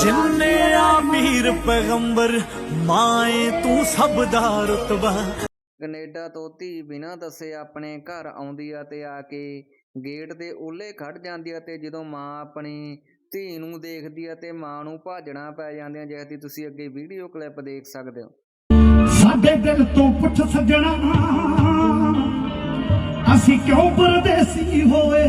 ਜਿੰਨੇ ਆ ਪੈਗੰਬਰ ਮਾਏ ਤੂੰ ਸਭ ਦਾ ਰਤਬਾ। ਕੈਨੇਡਾ ਤੋਂ ਧੀ ਬਿਨਾਂ ਦੱਸੇ ਆਪਣੇ ਘਰ ਆਉਂਦੀ ਆ ਤੇ ਆ ਕੇ ਗੇਟ ਦੇ ਓਲੇ ਖੜ ਜਾਂਦੀ ਆ ਤੇ ਜਦੋਂ ਮਾਂ ਆਪਣੀ ਧੀ ਨੂੰ ਦੇਖਦੀ ਆ ਤੇ ਮਾਂ ਨੂੰ ਭਾਜਣਾ ਪੈ ਜਾਂਦੀਆਂ ਜਿਸ ਦੀ ਤੁਸੀਂ ਅੱਗੇ ਵੀਡੀਓ ਕਲਿੱਪ ਦੇਖ ਸਕਦੇ ਹੋ। ਸਾਡੇ ਦਿਲ ਤੋਂ ਪੁੱਛ ਸੱਜਣਾ ਅਸੀਂ ਕਿਉਂ ਪਰਦੇਸੀ ਹੋਏ?